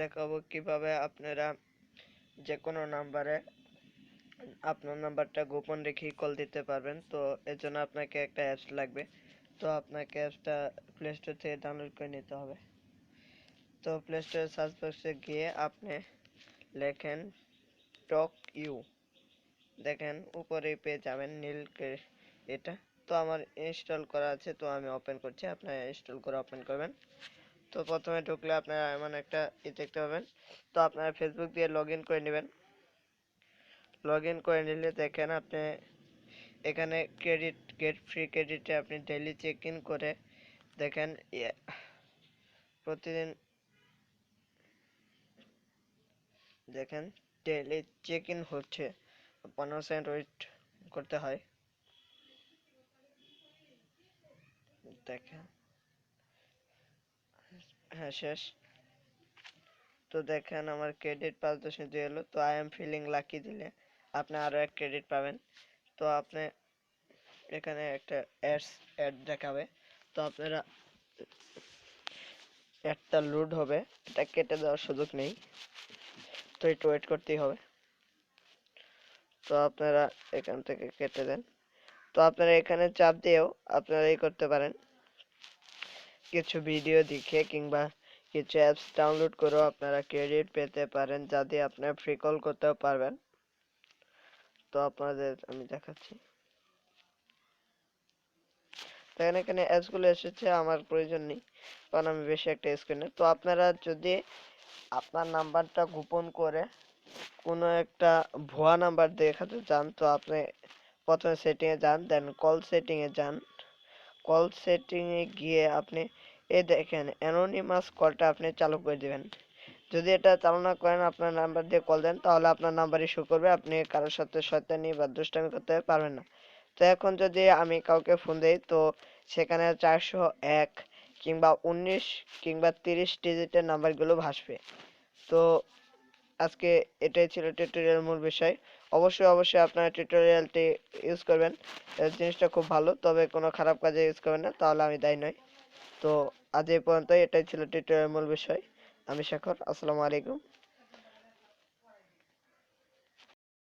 দেখাবো কীভাবে আপনারা যে কোনো নাম্বারে আপনার নাম্বারটা গোপন রেখেই কল দিতে পারবেন। তো এর জন্য আপনাকে একটা অ্যাপস লাগবে। তো আপনাকে অ্যাপসটা প্লে স্টোর থেকে ডাউনলোড করে নিতে হবে। তো প্লে স্টোরে সার্চ বক্সে গিয়ে আপনি লেখেন টক ইউ দেখেন উপরে পেয়ে যাবেন নীল এটা। তো আমার ইনস্টল করা আছে, তো আমি ওপেন করছি। আপনারা ইনস্টল করে ওপেন করবেন। তো প্রথমে ঢুকলে আপনারা এমন একটা ই দেখতে পাবেন। তো আপনারা ফেসবুক দিয়ে লগ করে নেবেন। লগ করে নিলে দেখেন আপনি এখানে ক্রেডিট গেট ফ্রি ক্রেডিটে আপনি ডেইলি চেক ইন করে দেখেন ইয়ে, প্রতিদিন দেখেন ডেইলি চেক ইন হচ্ছে। পনেরো সেকেন্ড ওয়েট করতে হয়। দেখেন। হ্যাঁ শেষ। তো দেখেন আমার ক্রেডিট পাঁচ দশমিক দুই এলো, তো আই এম ফিলিং লাকি দিলে আপনি আরও এক ক্রেডিট পাবেন। তো আপনি এখানে একটা অ্যাডস অ্যাড দেখাবে। তো আপনারা অ্যাডটা লোড হবে, এটা কেটে দেওয়ার সুযোগ নেই। তো একটু ওয়েট করতেই হবে। তো আপনারা এখান থেকে কেটে দেন। তো আপনারা এখানে চাপ দিয়েও আপনারা এই করতে পারেন। কিছু ভিডিও দেখে কিংবা কিছু অ্যাপস ডাউনলোড করেও আপনারা ক্রেডিট পেতে পারেন যা দিয়ে আপনারা ফ্রি কল করতেও পারবেন। তো আপনাদের আমি দেখাচ্ছি। দেখেন এখানে অ্যাপসগুলো এসেছে, আমার প্রয়োজন নেই, কারণ আমি বেশি একটা ইউজ করি না তো আপনারা যদি আপনার নাম্বারটা গোপন করে কোনো একটা ভুয়া নাম্বার দেখাতে চান, তো আপনি প্রথমে সেটিং এ যান দেন কল সেটিং এ যান। কল সেটিং এ গিয়ে আপনি এ দেখেন অ্যানোনিমাস কলটা আপনি চালু করে দিবেন। যদি এটা চালু না করেন, আপনার নাম্বার দিয়ে কল দেন, তাহলে আপনার নাম্বারই শো করবে, আপনি কারোর সাথে শয়তানি বা দুষ্টামি করতে পারবেন না। তো এখন যদি আমি কাউকে ফোন দেই, তো সেখানে চারশো এক কিংবা উনিশ কিংবা তিরিশ ডিজিটের নাম্বারগুলো ভাসবে। তো আজকে এটাই ছিল টিউটোরিয়াল মূল বিষয়। অবশ্যই অবশ্যই আপনারা টিউটোরিয়ালটি ইউজ করবেন। জিনিসটা খুব ভালো, তবে কোনো খারাপ কাজে ইউজ করবেন না, তাহলে আমি দায়ী নই। তো আজ এই পর্যন্তই, এটাই ছিল টিউটোরিয়াল মূল বিষয়। আমি শেখর, আসসালামু আলাইকুম।